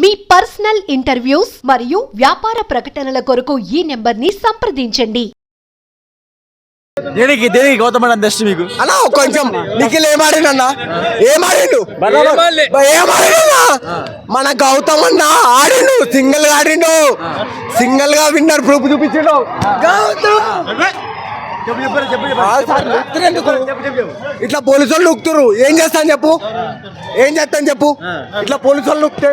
మీ personal interviews మరియు వ్యాపార ప్రకటనల కొరకు ఈ నెంబర్ని సంప్రదించండి. దేనికి దేనికి గౌతమ్ అన్న బెస్ట్ మీకు? అన్నా కొంచెం నిఖిల్ ఏమాడినన్నా ఏమాడిండు? ఏమాడినన్నా మన గౌతమ్ అన్న ఆడిండు సింగిల్గా ఆడిండు. సింగిల్గా విన్నర్ ప్రూఫ్ చూపించిండు. గౌతమ్! ఇట్లా పోలీసు వాళ్ళు నొక్కుతురు ఏం చేస్తాను చెప్పు? ఏం చేస్తాను చెప్పు? ఇట్లా పోలీసు వాళ్ళు నొక్కితే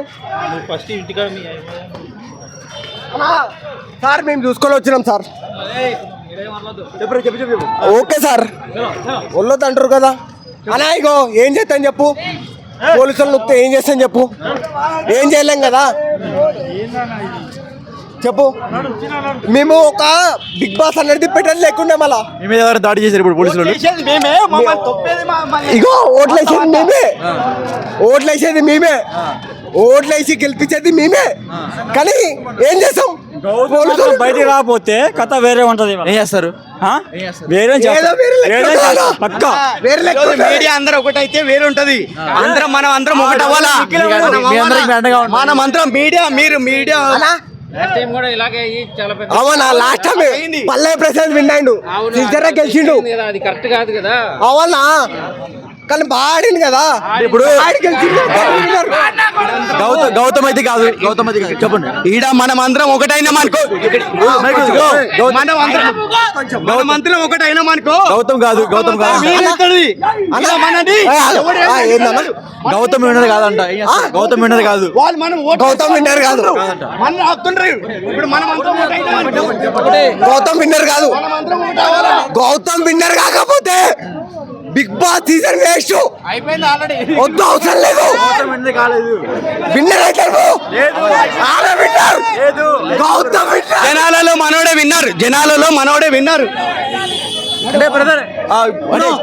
సార్ మేము చూసుకొని వచ్చినాం సార్. Okay sir. ఒళ్ళొద్దు అంటారు కదా. అలా ఇగో ఏం చేస్తాను చెప్పు? పోలీసులు నొక్కితే ఏం చేస్తాను చెప్పు? ఏం చేయలేం కదా? చెప్పు. మేము ఒక బిగ్ బాస్ అనేది పెట్టడం లేకుండా మళ్ళా. మీద దాడి చేశారు ఇప్పుడు పోలీసులు? ఇగో ఓట్లు వేసేది మేమే. ఓట్లు వేసేది మేమే. ఓట్లు వేసి గెలిపించేది మేమే. కానీ ఏం చేస్తాం? పోలీసులు బయటికి రాకపోతే కథ వేరే ఉంటది ఏం చేస్తారు? ఆ? వేరే. పక్కా. మీడియా అందరూ ఒకటైతే వేరు ఉంటది. అందరం మనం అందరం ఒకటి అవ్వాలా? మనం అందరం మీడియా మీరు మీడియా అవునా? లాస్ట్ టైం పల్లె ప్రసాద్ విన్నాడు. సిద్ధరా గెలిచిండు. అది కరెక్ట్ కాదు కదా? అవునా? కానీ బాగా ఆడింది కదా ఇప్పుడు ఆడి గెలిచిండు. గౌతమ్ అయితే కాదు. గౌతమ్ అయితే కాదు. చెప్పండి. ఈడ మనం అందరం ఒకటైనా అనుకో మనం అందరం మనం అందరం ఒకటైనా అనుకో గౌతమ్ కాదు గౌతమ్ కాదు? గౌతమ్ విన్నది కాదంట? గౌతమ్ విన్నది కాదు. వాళ్ళు మనం ఓటు గౌతమ్ విన్నర్ కాదు. మనం ఆపుతుండ్రు ఇప్పుడు మనం. గౌతమ్ విన్నర్ కాదు. Gautam winner Bigg Boss season waste అయిపోయింది ఆల్రెడీ వద్దు అవసరం లేదు. విన్నర్ అయితే ఆడ విన్నర్. గౌతమ్ విన్నర్. జనాలలో మనోడే విన్నారు. జనాలలో మనోడే విన్నారు. అంటే బ్రదర్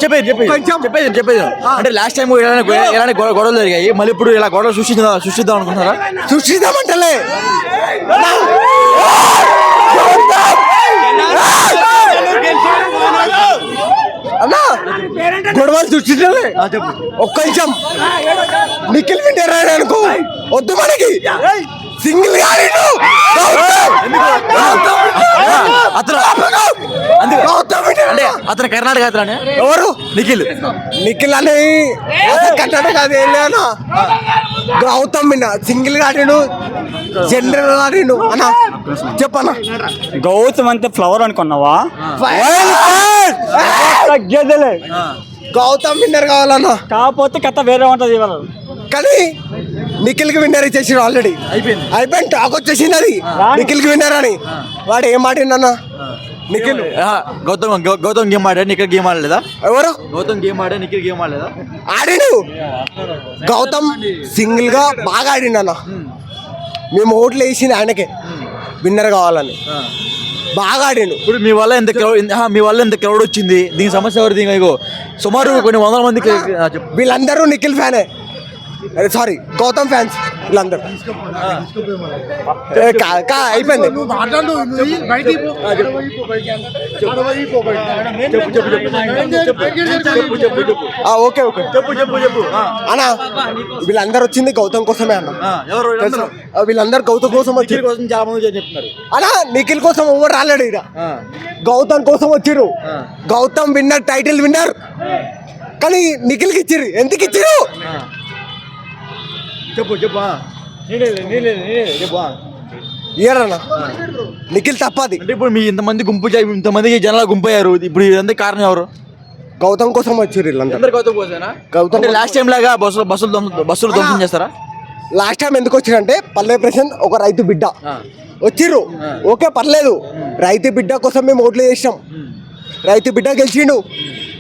చెప్పేది చెప్పేది. చెప్పేది చెప్పేది. అంటే లాస్ట్ టైం గొడవ- గొడవలు జరిగాయి. మళ్ళీ ఇప్పుడు ఇలా గొడవలు సృష్టించుదాం సృష్టిద్దాం అనుకుంటున్నారా? సృష్టిద్దామంటలే. అన్నా గొడవలు సృష్టించలే ఒక్క నిమిషం. నిఖిల్ వింటర్ అనుకో. వద్దు మనకి. సింగిల్ అతను. అంటే అతను కర్ణాటక అతనే ఎవరు? నిఖిల్. నిఖిల్ అని. కట్టడం కాదు ఏం లేనా గౌతమ్ సింగిల్ గాడిను జనరల్ గాడిను అన్న చెప్పన్నా గౌతమ్ అంటే ఫ్లవర్ అనుకున్నావా? తగ్గేదిలే గౌతమ్ విన్నర్ కావాలన్నా. కాకపోతే కథ వేరే ఉంటది ఇవాళ. కానీ నిఖిల్కి విన్నర్ ఇచ్చేసాడు ఆల్రెడీ అయిపోయింది. అయిపోయింది టాక్ వచ్చేసింది అది. నిఖిల్కి విన్నర్ అని. వాడు ఏం మాటిండన్న నిఖిల్. ఆ, గౌతమ్ గౌ- గౌతమ్ గేమ్ ఆడా నిఖిల్ గేమ్ ఆడలేదా? ఎవరు? గౌతమ్ గేమ్ ఆడా నిఖిల్ గేమ్ ఆడలేదా? ఆడిను గౌతమ్ సింగిల్గా బాగా ఆడిండు అన్న. మేము ఓట్లు వేసింది ఆయనకే. విన్నర్ కావాలని. బాగా ఆడిండు. ఇప్పుడు మీ వల్ల ఎంత క్రౌడ్ మీ వల్ల ఎంత క్రౌడ్ వచ్చింది? దీనికి సమస్య ఎవరు ఇగో? సుమారు కొన్ని వందల చెప్పు వీళ్ళందరూ నిఖిల్ ఫ్యానే. అరే సారీ గౌతమ్ ఫ్యాన్స్ వీళ్ళందరూ. అయిపోయింది. Okay okay. చెప్పు చెప్పు చెప్పు. ఆ, అన్న వీళ్ళందరూ వచ్చింది గౌతమ్ కోసమే అన్న? వీళ్ళందరూ? గౌతమ్ కోసం వచ్చి కోసం చెప్తున్నారు అలా నిఖిల్ కోసం ఎవరు రాలేడు ఇక గౌతమ్ కోసం వచ్చిర్రు ఆ. Gautam winner title winner. కానీ నిఖిల్కి ఇచ్చిర్రు. ఎందుకు ఇచ్చిర్రు? చెప్పు చెప్పు. ఇయ్యరన్న నిఖిల్ తప్పది. అంటే ఇప్పుడు మీ ఇంతమంది గుంపు చే- ఇంతమందికి జనాలు గుంపయ్యారు. ఇప్పుడు ఇదంతా కారణం ఎవరు? గౌతమ్ కోసం వచ్చిర్రు వీళ్ళందరూ. అందరు గౌతమ్ గౌతమ్ అంటే లాస్ట్ టైం లాగా బస్సులు బస్సులు ధ్వంసం- బస్సులు ధ్వంసం చేస్తారా? లాస్ట్ టైం ఎందుకు వచ్చిరంటే పల్లె ప్రశాంత్ ఒక రైతు బిడ్డ. వచ్చిర్రు. ఓకే పర్లేదు. రైతు బిడ్డ కోసం మేము ఓట్లు చేసినాం రైతు బిడ్డ గెలిచిండు.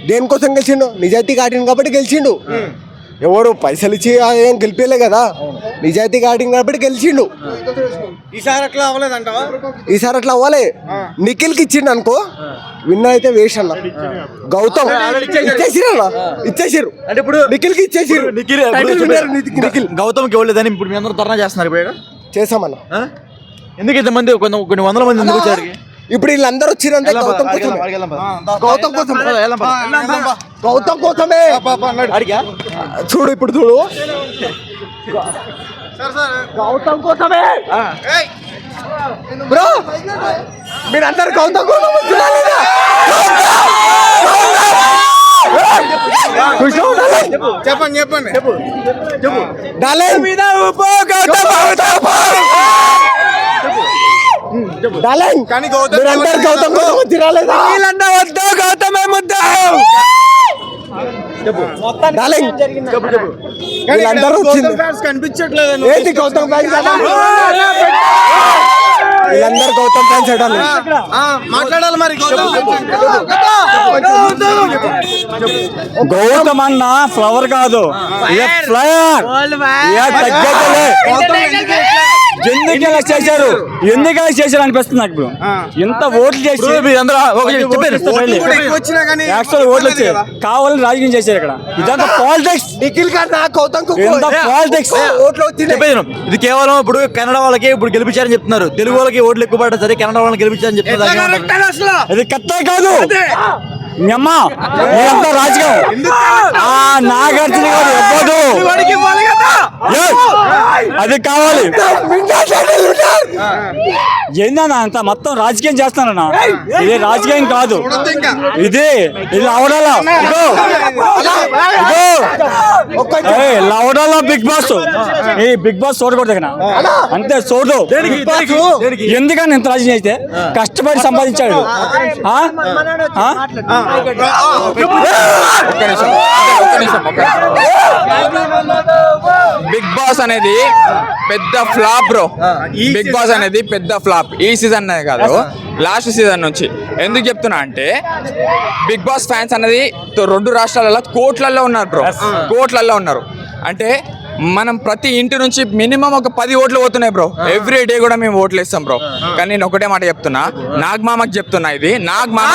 దేనికోసం గెలిచిండు? నిజాయితీ కాటిండు కాబట్టి గెలిచిండు. ఎవరు పైసలు ఇచ్చి ఏం గెలిపేలే కదా. నిజాయితీ కాటిండు కాబట్టి గెలిచిండు. ఈసారి అట్లా అవ్వలేదంటావా? ఈసారి అట్లా అవ్వాలి. నిఖిల్కి ఇచ్చిండు అనుకో విన్నర్ అయితే వేస్ట్ అన్న. గౌతమ్ ఇచ్చేసిరు అన్న. ఇచ్చేసిరు అంటే ఇప్పుడు నిఖిల్కి ఇచ్చేసిరు నిఖిల్ నిఖిల్. గౌతమ్కి ఇవ్వలేదని ఇప్పుడు మీ అందరూ ధర్నా చేస్తున్నారు ఇప్పుడు? చేసామన్న ఆ? ఎందుకు ఇంతమంది కొన్ని కొన్ని వందల మంది ఎందుకు వచ్చారు? ఇప్పుడు వీళ్ళందరూ వచ్చిరంటే గౌతమ్ పద. గౌతమ్ కోసం. గౌతమ్ కోసమే. ఆడికా? చూడు ఇప్పుడు చూడు. గౌతమ్ కోసమే. బ్రో మీరందరు గౌతమ్ కోసం. చెప్పండి చెప్పండి. డార్లింగ్. డార్లింగ్. కానీ గౌతమ్ మీరందరు గౌతమ్ కోసం వచ్చినా లేదా? డార్లింగ్. వీళ్ళందరూ వచ్చింది. కనిపించట్లేదు ఏంటి గౌతమ్ ఫ్యాన్స్ అన్నా? వీళ్ళందరూ గౌతమ్ ఫ్యాన్స్ అడాలి మాట్లాడాలి మరి గౌతమ్ గౌతమ్ అన్న ఫ్లవర్ కాదు. తగ్గలే ఎందుకు ఇలా చేశారు? ఎందుకు ఇలా చేశారు అనిపిస్తుంది నాకు ఇప్పుడు ఇంత ఓట్లు చేసి యాక్చువల్ ఓట్లు వచ్చాయి. కావాలని రాజకీయం చేశారు ఇక్కడ. ఇదంతా పాలిటిక్స్ నిఖిల్ విను. ఇది కేవలం ఇప్పుడు కన్నడ వాళ్ళకి ఇప్పుడు గెలిపించారని చెప్తున్నారు. తెలుగు వాళ్ళకి ఓట్లు ఎక్కువ పడ్డా సరే కన్నడ వాళ్ళని గెలిపించారని చెప్తున్నారు. అది కట్టే కాదు. మీ అమ్మ మీరంతా రాజకీయం. ఆ నాగార్జున గారు Yes! అది కావాలి. ఏందన్నా అంత మొత్తం రాజకీయం చేస్తానన్నా? ఇది రాజకీయం కాదు. ఇది ఇది లవడాల. ఇదో లవడాల బిగ్ బాస్. ఈ బిగ్ బాస్ చూడకూడదు ఇక్కడ. అంతే చూడు. ఎందుకని ఇంత రాజకీయం అయితే కష్టపడి సంపాదించాడు? బిగ్ బాస్ అనేది పెద్ద ఫ్లాప్ బ్రో. బిగ్ బాస్ అనేది పెద్ద ఫ్లాప్. ఈ సీజన్ అనేది కాదు. లాస్ట్ సీజన్ నుంచి. ఎందుకు చెప్తున్నా అంటే బిగ్ బాస్ ఫ్యాన్స్ అనేది రెండు రాష్ట్రాలలో కోట్లలో ఉన్నారు బ్రో. కోట్లలో ఉన్నారు. అంటే మనం ప్రతి ఇంటి నుంచి మినిమం ఒక పది ఓట్లు పోతున్నాయి బ్రో ఎవ్రీ డే కూడా మేము ఓట్లు ఇస్తాం బ్రో కానీ నేను ఒకటే మాట చెప్తున్నా. నాగ్ మామకి చెప్తున్నా ఇది. నాగ్ మామ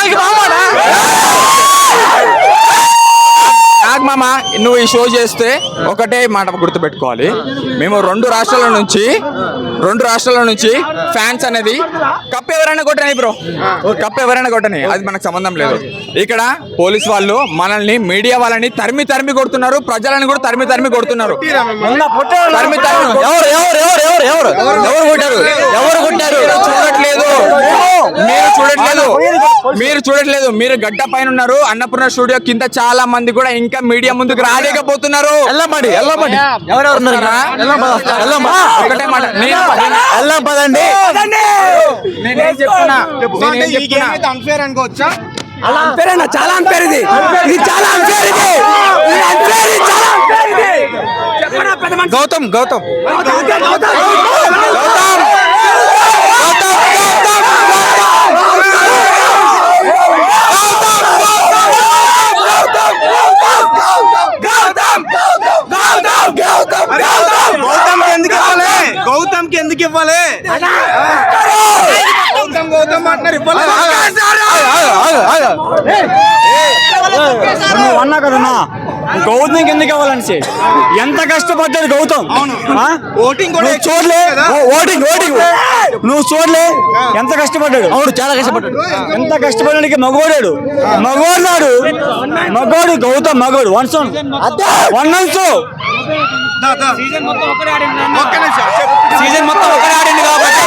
నాగ్ మామ నువ్వు ఈ షో చేస్తే ఒకటే మాట గుర్తుపెట్టుకోవాలి. మేము రెండు రాష్ట్రాల నుంచి రెండు రాష్ట్రాల నుంచి ఫ్యాన్స్ అనేది కప్ ఎవరైనా కొట్టని బ్రో కప్ ఎవరైనా కొట్టని అది మనకు సంబంధం లేదు. ఇక్కడ పోలీస్ వాళ్ళు మనల్ని మీడియా వాళ్ళని తరిమి తరిమి కొడుతున్నారు ప్రజలను కూడా తరిమి తరిమి కొడుతున్నారు. తరిమి తరిమి ఎవరు ఎవరు ఎవరు ఎవరు ఎవరు ఎవరు కొట్టారు? ఎవరు కొట్టారు? చూడట్లేదు. మీరు చూడట్లేదు. మీరు చూడట్లేదు. మీరు గడ్డ పైన ఉన్నారు. అన్నపూర్ణ స్టూడియో కింద చాలా మంది కూడా ఇంకా మీడియా ముందుకు రాలేకపోతున్నారు. వెళ్ళమండి వెళ్ళమండి ఎవరెవరు ఉన్నారు. ఒకటే మాట. వెళ్ళం పదండి. నేనేం చెప్తున్నా అన్ఫేర్ చాలా అంతేర్ ఇది. ఇది చాలా ఇది. గౌతమ్ గౌతమ్. గౌతమ్ ఎందుకు ఇవ్వాలి గౌతమ్కి ఎందుకు ఇవ్వాలి గౌతమ్ గౌతమ్ అంటున్నారు ఇవ్వాలి నువ్వు అన్నా కదన్నా గౌతమ్ ఎందుకు ఇవ్వాలని ఎంత కష్టపడ్డాడు గౌతమ్? ఆ? ఓటింగ్ చూడలే. Voting voting. నువ్వు చూడలే. ఎంత కష్టపడ్డాడు? అవును చాలా కష్టపడ్డాడు. ఎంత కష్టపడడానికి మగోడాడు మగోడాడు మగోడు గౌతమ్ మగోడు వన్ సోన్ వన్ సో ఒక్క నిమిషం చెప్పు. సీజన్ మొత్తం ఒకటే ఆడింది కాబట్టి.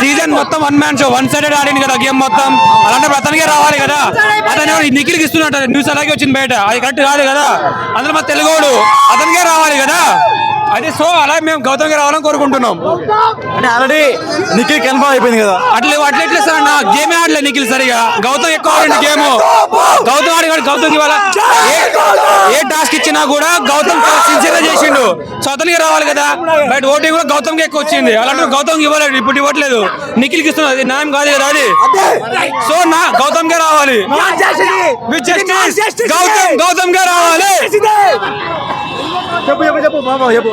సీజన్ మొత్తం one man show one sided ఆడింది కదా గేమ్ మొత్తం. అలాంటప్పుడు అతనికే రావాలి కదా. అతను నిఖిల్కి ఇస్తున్నట్టు. న్యూస్ అలాగే వచ్చింది బయట. అది కరెక్ట్ కాదు కదా. అందులో మా తెలుగోడు అతనికే రావాలి కదా. అది సో అలా మేము గౌతమ్కి రావాలని కోరుకుంటున్నాం. అంటే ఆల్రెడీ నిఖిల్ కన్ఫర్మ్ అయిపోయింది కదా. అట్లే అట్లా ఎట్లా సార్ అన్న గేమే ఆడలే నిఖిల్ సరిగా. గౌతమ్ ఎక్కువ ఆడింది గేమ్. గౌతమ్ ఆడి గౌతమ్ ఇవాళ ఏ- టాస్క్ ఇచ్చినా కూడా గౌతమ్ సిన్సియర్గా చేసిండు. సో అతనికి రావాలి కదా. బయట ఓటింగ్ కూడా గౌతమ్కి ఎక్కువ వచ్చింది. అలాంటి గౌతమ్ ఇవ్వలేదు ఇప్పుడు ఇవ్వట్లేదు. నిఖిల్కి ఇస్తున్నది అది న్యాయం కాదు కదా అది. సో నా గౌతమ్ కే రావాలి. గౌతమ్ గౌతమ్ కే రావాలి. చెప్పు చెప్పు చెప్పు. బాబా చెప్పు.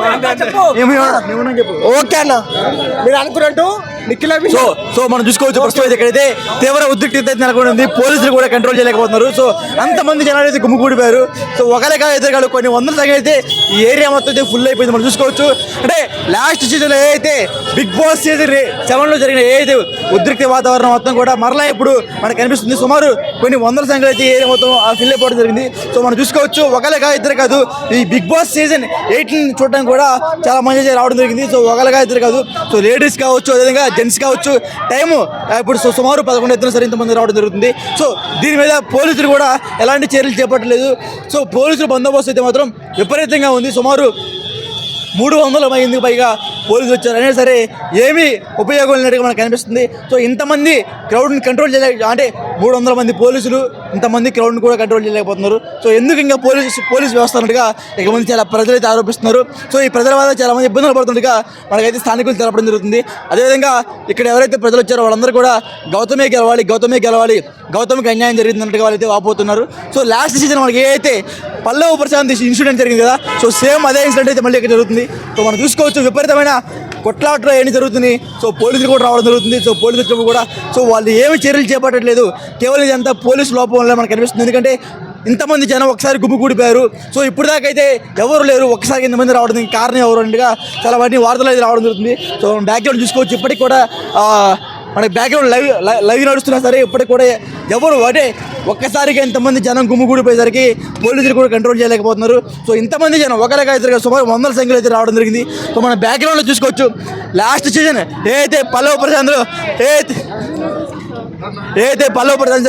ఏమి ఏమన్నా చెప్పు. ఓకే అన్న. మీరు అనుకున్నట్టు నిఖిల్ సో సో మనం చూసుకోవచ్చు ప్రస్తుతం అయితే ఇక్కడైతే తీవ్ర ఉద్రిక్తత అయితే నెలకొని ఉంది పోలీసులు కూడా కంట్రోల్ చేయలేకపోతున్నారు. సో అంతమంది జనాలు అయితే గుమ్మికూడిపోయారు సో ఒకరే కాదు ఇద్దరు కాదు కొన్ని వందల సంఖ్య అయితే ఈ ఏరియా మొత్తం అయితే ఫుల్ అయిపోయింది. మనం చూసుకోవచ్చు. అంటే లాస్ట్ సీజన్లో ఏదైతే బిగ్ బాస్ సీజన్ సెవెన్లో జరిగిన ఏదైతే ఉద్రిక్త వాతావరణం మొత్తం కూడా మరలా ఇప్పుడు మనకు కనిపిస్తుంది. సుమారు కొన్ని వందల సంఖ్యలో అయితే ఏరియా మొత్తం ఫిల్ అయిపోవడం జరిగింది. సో మనం చూసుకోవచ్చు. ఒకలే కాదు ఇద్దరు కాదు ఈ బిగ్ బాస్ సీజన్ ఎయిటీన్ చూడడానికి కూడా చాలా మంచి రావడం జరిగింది. సో ఒకలాగా ఇద్దరు కాదు. సో లేడీస్ కావచ్చు అదేవిధంగా జెంట్స్ కావచ్చు టైము ఇప్పుడు సో సుమారు పదకొండు ఇద్దరు సరే ఇంతమంది రావడం జరుగుతుంది. సో దీని మీద పోలీసులు కూడా ఎలాంటి చర్యలు చేపట్టలేదు. సో పోలీసుల బందోబస్తు అయితే మాత్రం విపరీతంగా ఉంది. సుమారు మూడు వందల మందికి పైగా పోలీసులు వచ్చారు. అయినా సరే ఏమీ ఉపయోగం లేనట్టుగా మనకు కనిపిస్తుంది సో ఇంతమంది క్రౌడ్ని కంట్రోల్ చేయలేక అంటే మూడు వందల మంది పోలీసులు ఇంతమంది క్రౌడ్ని కూడా కంట్రోల్ చేయలేకపోతున్నారు. సో ఎందుకు ఇంకా పోలీసు పోలీస్ వ్యవస్థ అన్నట్టుగా ఇక మంది చాలా ప్రజలైతే ఆరోపిస్తున్నారు. సో ఈ ప్రజల వల్ల చాలా మంది ఇబ్బందులు పడుతుండగా మనకైతే స్థానికులు తెలపడం జరుగుతుంది. అదేవిధంగా ఇక్కడ ఎవరైతే ప్రజలు వచ్చారో వాళ్ళందరూ కూడా గౌతమే గెలవాలి గౌతమే గెలవాలి గౌతమ్కి అన్యాయం జరిగిందన్నట్టుగా వాళ్ళైతే వాపోతున్నారు. సో లాస్ట్ సీజన్ మనకి ఏ అయితే పల్లవ ప్రశాంత్ ఇన్సిడెంట్ జరిగింది కదా. సో సేమ్ అదే ఇన్సిడెంట్ అయితే మళ్ళీ ఇక్కడ జరుగుతుంది. సో మనం చూసుకోవచ్చు విపరీతమైన కొట్లాట్లో ఏంటి జరుగుతుంది సో పోలీసులు కూడా రావడం జరుగుతుంది. సో పోలీసులు వచ్చినప్పుడు కూడా సో వాళ్ళు ఏమి చర్యలు చేపట్టట్లేదు. కేవలం ఇదంతా పోలీసు లోపం వల్ల మనకు కనిపిస్తుంది ఎందుకంటే ఇంతమంది జనం ఒకసారి గుమ్మి కూడిపోయారు. సో ఇప్పుడు దాకా అయితే ఎవరు లేరు. ఒకసారి ఇంతమంది రావడం కారణం ఎవరు అన్నట్టుగా చాలా వాటిని వార్తలు అయితే రావడం జరుగుతుంది. సో బ్యాక్గ్రౌండ్ చూసుకోవచ్చు. ఇప్పటికి కూడా మనకి మన బ్యాక్గ్రౌండ్ లైవ్ లైవ్ నడుస్తున్నా సరే ఇప్పటికి కూడా ఎవరు అంటే ఒక్కసారిగా ఇంతమంది జనం గుమ్మిగూడిపోయేసరికి పోలీసులు కూడా కంట్రోల్ చేయలేకపోతున్నారు. సో ఇంతమంది జనం ఒకరిగా ఇద్దరుగా సుమారు వందల సంఖ్యలో అయితే రావడం జరిగింది. సో మన బ్యాక్గ్రౌండ్లో చూసుకోవచ్చు. లాస్ట్ సీజన్ ఏదైతే పల్లవ ప్రశాంత్ ఏదైతే ఏదైతే పల్లవ ప్రధాన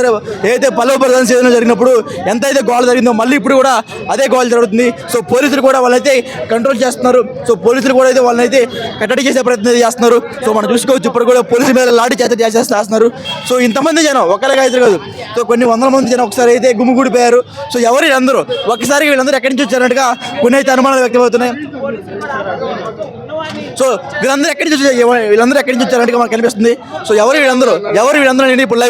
ఏదైతే పల్లవ ప్రధాన సీజన్ జరిగినప్పుడు ఎంత అయితే గోల్ జరిగిందో మళ్ళీ ఇప్పుడు కూడా అదే గోల్ జరుగుతుంది. సో పోలీసులు కూడా వాళ్ళైతే కంట్రోల్ చేస్తున్నారు. సో పోలీసులు కూడా అయితే వాళ్ళని అయితే కట్టడి చేసే ప్రయత్నం చేస్తున్నారు. సో మనం చూసుకోవచ్చు ఇప్పుడు కూడా పోలీసుల మీద లాఠీ చేత చేసేస్తున్నారు సో ఇంతమంది జనం ఒకరిగా అయితే కాదు. సో కొన్ని వందల మంది జనం ఒకసారి అయితే గుమ్మిగూడిపోయారు సో ఎవరు అందరూ ఒకసారి వీళ్ళందరూ ఎక్కడి నుంచి వచ్చారంటగా కొన్ని అయితే అనుమానాలు వ్యక్తమవుతున్నాయి. సో వీళ్ళందరూ ఎక్కడి నుంచి వీళ్ళందరూ ఎక్కడి నుంచి వచ్చారంటే మనకు కనిపిస్తుంది. సో ఎవరు వీళ్ళందరూ? ఎవరు వీళ్ళందరూ నేను ఇప్పుడు లైవ్